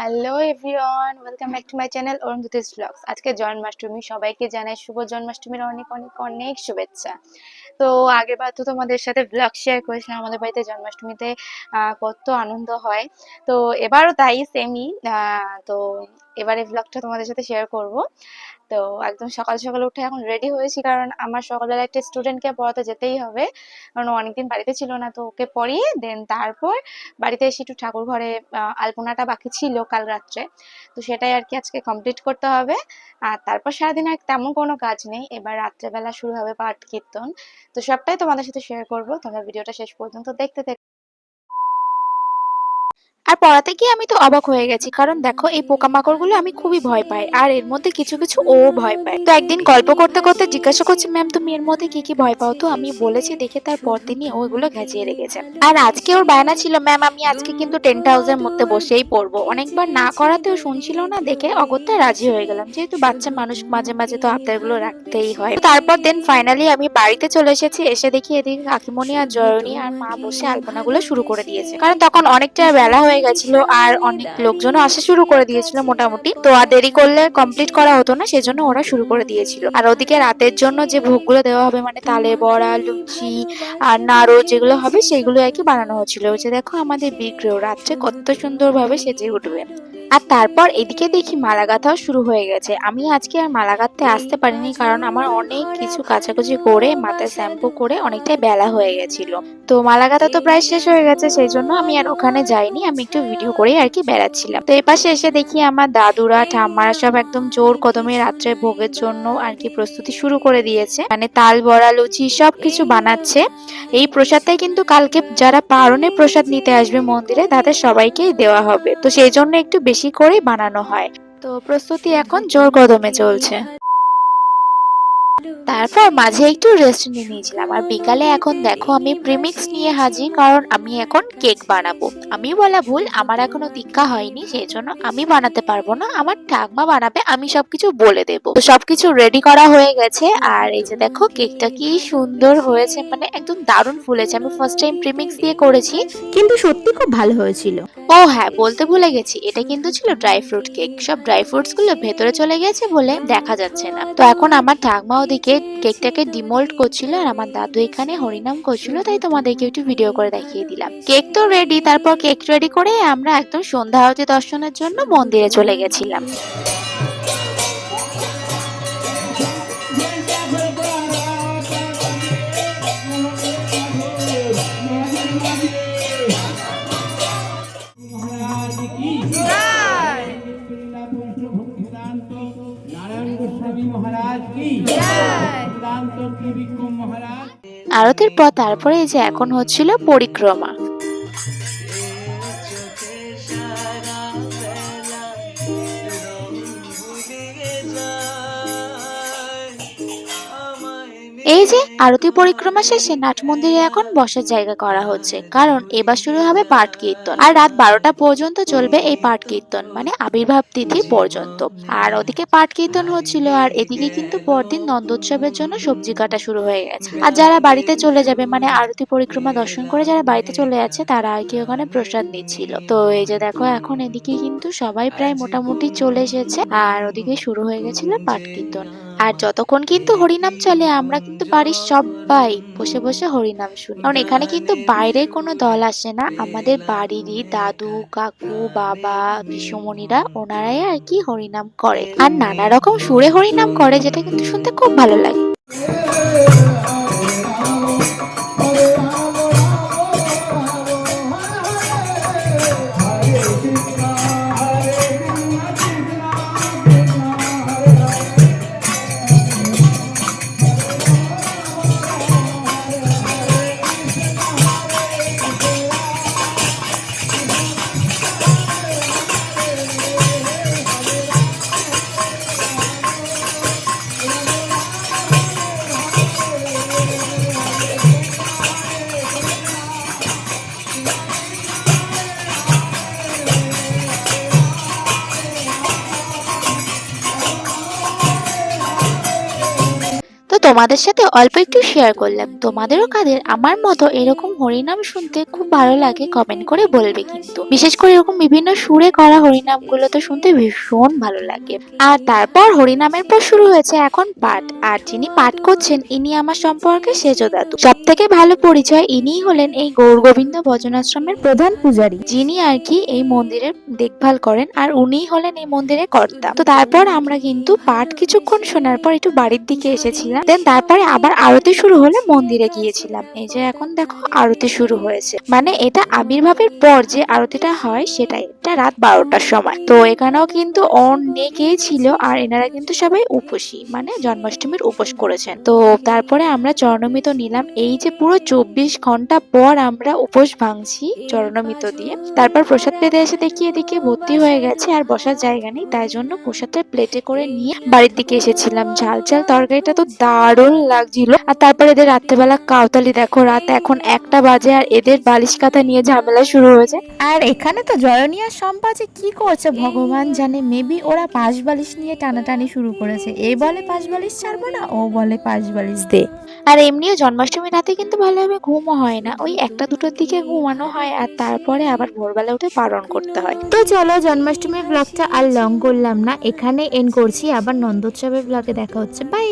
Hello everyone welcome back to my channel Arundhati's blogs আজকে জন্মাষ্টমী, সবাইকে জানাই শুভ জন্মাষ্টমীর অনেক অনেক অনেক শুভেচ্ছা। তো আগের বার তো তোমাদের সাথে ব্লগ শেয়ার করেছিলাম, আমাদের বাড়িতে জন্মাষ্টমীতে কত আনন্দ হয়। তো এবারও তাই সেমই তো এবারে ব্লগটা তোমাদের সাথে শেয়ার করব। তো একদম সকাল সকাল উঠে এখন রেডি হয়েছি, কারণ আমার সকালবেলা একটা স্টুডেন্টকে পড়াতে যেতেই হবে। কারণ অনেকদিন বাড়িতে ছিল না, তো ওকে পড়িয়ে দেন তারপর বাড়িতে এসে একটু ঠাকুর ঘরে আলপনাটা বাকি ছিল কাল রাত্রে। তো সেটাই আর কি আজকে কমপ্লিট করতে হবে। আর তারপর সারাদিন আর তেমন কোনো কাজ নেই। এবার রাত্রেবেলা শুরু হবে পাঠ কীর্তন। তো সবটাই তোমাদের সাথে শেয়ার করব। তোমরা ভিডিওটা শেষ পর্যন্ত দেখতে আর পড়াতে গিয়ে আমি তো অবাক হয়ে গেছি। কারণ দেখো, এই পোকামাকড়গুলো আমি খুবই ভয় পাই, আর এর মধ্যে কিছু কিছু ও ভয় পায়। তো একদিন গল্প করতে করতে জিজ্ঞাসা করছি, ম্যাম, তুমি এর মধ্যে কি কি ভয় পাও? তো আমি বলেছি, দেখে তার পরদিনই ও এগুলো ঘেঁচিয়ে রেখেছে। আর আজকে ওর বায়না ছিল, ম্যাম, আমি আজকে কিন্তু টেন্ট হাউসের মধ্যে বসেই পড়ব। অনেকবার না করাতেও শুনছিল না, দেখে অগত্যায় রাজি হয়ে গেলাম। যেহেতু বাচ্চা মানুষ, মাঝে মাঝে তো আবদারগুলো রাখতেই হয়। তারপর দেন ফাইনালি আমি বাড়িতে চলে এসেছি, এসে দেখি এদিকে কাকিমণি আর জয়নী আর মা বসে আলপনাগুলো শুরু করে দিয়েছে। কারণ তখন অনেকটা বেলা হয়ে গেছিল আর অনেক লোকজনও আসা শুরু করে দিয়েছিল মোটামুটি। তো আর দেরি করলে কমপ্লিট করা হতো না, সেজন্য ওরা শুরু করে দিয়েছিল। আর ওদিকে রাতের জন্য যে ভোগগুলো দেওয়া হবে মানে তালে বড়া, লুচি আর নাড়ু যেগুলো হবে, সেগুলো আর কি বানানো হচ্ছিল। যে দেখো আমাদের বিগ্রহ রাত্রে কত সুন্দরভাবে সেজে উঠবে। আর তারপর এদিকে দেখি মালা গাঁথাও শুরু হয়ে গেছে। আমি আজকে আর মালা গাঁথতে আসতে পারিনি, কারণ আমার অনেক কিছু কাচাকুচি করে মাথায় শ্যাম্পু করে অনেকটাই বেলা হয়ে গেছিল। তো মালা গাঁথা তো প্রায় শেষ হয়ে গেছে সেই জন্য আমি আর ওখানে যাইনি। আমি একটু ভিডিও করে আর কি বেড়াচ্ছিলাম। তো এপাশে এসে দেখি আমার দাদুরা, ঠাম্মারা সব একদম জোর কদমে রাত্রে ভোগের জন্য আর কি প্রস্তুতি শুরু করে দিয়েছে। মানে তাল, বড়া, লুচি সব কিছু বানাচ্ছে। এই প্রসাদটাই কিন্তু কালকে যারা পারণে প্রসাদ নিতে আসবে মন্দিরে, তাদের সবাইকেই দেওয়া হবে। তো সেই জন্য একটু বেশি করেই বানানো হয়। তো প্রস্তুতি এখন জোর কদমে চলছে। তারপর মাঝে একটু রেস্ট নিয়ে নিয়েছিলাম। আর বিকালে এখন দেখো আমি প্রিমিক্স নিয়ে হাজির কারণ আমি এখন কেক বানাবো। আমি বলা ভুল আমার এখনও দীক্ষা হয়নি সেই জন্য আমি বানাতে পারব না। আমার ঠাকমা বানাবে আমি সবকিছু বলে দেব। তো সবকিছু রেডি করা হয়ে গেছে আর এই যে দেখো কেকটা কি সুন্দর হয়েছে মানে একদম দারুণ ফুলেছে। আমি ফার্স্ট টাইম প্রিমিক্স দিয়ে করেছি। কিন্তু সত্যি খুব ভালো হয়েছিল। ও হ্যাঁ বলতে ভুলে গেছি। এটা কিন্তু ছিল ড্রাই ফ্রুট কেক সব ড্রাই ফ্রুটসগুলো ভেতরে চলে গেছে বলে দেখা যাচ্ছে না। তো এখন আমার ঠাকমা ওদিকে কেকটাকে ডিমোল্ড করছিল আর আমার দাদু এখানে হরিনাম করছিল, তাই তোমাদেরকে একটু ভিডিও করে দেখিয়ে দিলাম। কেক তো রেডি তারপর কেক রেডি করে আমরা একদম সন্ধ্যা আরতি দর্শনের জন্য মন্দিরে চলে গেছিলাম। আরতির পর তারপরে এই যে এখন হচ্ছিল পরিক্রমা। এই যে, আরতি পরিক্রমা শেষে নাট মন্দিরে এখন বসার জায়গা করা হচ্ছে, কারণ এবার শুরু হবে পাঠ কীর্তন। আর রাত বারোটা পর্যন্ত চলবে এই পাঠ কীর্তন মানে আবির্ভাব তিথি পর্যন্ত। আর ওদিকে পাঠ কীর্তন হচ্ছিল, আর এদিকে কিন্তু পরদিন নন্দোৎসবের জন্য সবজি কাটা শুরু হয়ে গেছে। আর যারা বাড়িতে চলে যাবে মানে আরতি পরিক্রমা দর্শন করে যারা বাড়িতে চলে যাচ্ছে, তারা আর কি ওখানে প্রসাদ নিচ্ছিল। তো এই যে দেখো, এখন এদিকে কিন্তু সবাই প্রায় মোটামুটি চলে এসেছে, আর ওদিকে শুরু হয়ে গেছিল পাঠ কীর্তন। আর যতক্ষণ কিন্তু হরিনাম চলে, আমরা কিন্তু বাড়ির সবাই বসে বসে হরিনাম শুনি। কারণ এখানে কিন্তু বাইরে কোনো দল আসে না। আমাদের বাড়িরই দাদু, কাকু, বাবা বিশ্বমণিরা ওনারাই আর কি হরিনাম করে। আর নানা রকম সুরে হরিনাম করে, যেটা কিন্তু শুনতে খুব ভালো লাগে। তোমাদের সাথে অল্প একটু শেয়ার করলাম। তোমাদেরও কাদের আমার মতো এরকম হরিনাম শুনতে খুব ভালো লাগে কমেন্ট করে বলবে কিন্তু। বিশেষ করে এরকম বিভিন্ন সুরে করা হরিনামগুলো তো শুনতে ভীষণ ভালো লাগে। আর তারপর হরিনামের পর শুরু হয়েছে এখন পাঠ। আর যিনি পাঠ করছেন, ইনি আমার সম্পর্কে সেজ দাদু। সব থেকে ভালো পরিচয় ইনিই হলেন এই গৌর গোবিন্দ ভজন আশ্রমের প্রধান পূজারী, যিনি আর কি এই মন্দিরের দেখভাল করেন আর উনিই হলেন এই মন্দিরের কর্তা। তো তারপর আমরা কিন্তু পাঠ কিছুক্ষণ শোনার পর একটু বাড়ির দিকে এসেছিলাম। দেন তারপরে আবার আরতি শুরু হলে মন্দিরে গিয়েছিলাম। এই যে এখন দেখো আরতি শুরু হয়েছে। মানে এটা আবির্ভাবের পর যে আরতিটা হয় সেটাই। এটা রাত বারোটার সময়। তো এখানেও কিন্তু অনেকেই ছিল আর এনারা কিন্তু সবাই উপসী। মানে জন্মাষ্টমীর উপোস করেছেন। তো তারপরে আমরা চরণমিত নিলাম। এই যে পুরো চব্বিশ ঘণ্টা পর আমরা উপোস ভাঙছি চরণমিত দিয়ে। তারপর প্রসাদ পেতে এসে দেখি এদিকে ভর্তি হয়ে গেছে আর বসার জায়গা নেই। তাই জন্য প্রসাদটা প্লেটে করে নিয়ে বাড়ির দিকে এসেছিলাম। ঝাল ঝাল তরকারিটা তো দারুণ লাগছিল। আর তারপরে এদের রাত্রেবেলা কাউতালি দেখো রাত এখন একটা বাজে আর এদের বালিশ কাঁথা নিয়ে ঝামেলা শুরু হয়েছে। আর এখানে তো জয়নিয়া সম্পা যে কি করছে ভগবান জানে মেবি ওরা পাশ বালিশ নিয়ে টানাটানি শুরু করেছে। এ বলে পাশ বালিশ ছাড়বো না ও বলে পাশ বালিশ দে। আর এমনিও জন্মাষ্টমী রাতে কিন্তু ভালোভাবে ঘুমও হয় না। ওই একটা দুটোর দিকে ঘুমানো হয় আর তারপরে আবার ভোরবেলা উঠে পালন করতে হয়। তো চলো জন্মাষ্টমীর ব্লগটা আর লং করলাম না এখানে এন করছি। আবার নন্দোৎসবের ব্লগে দেখা হচ্ছে। বাই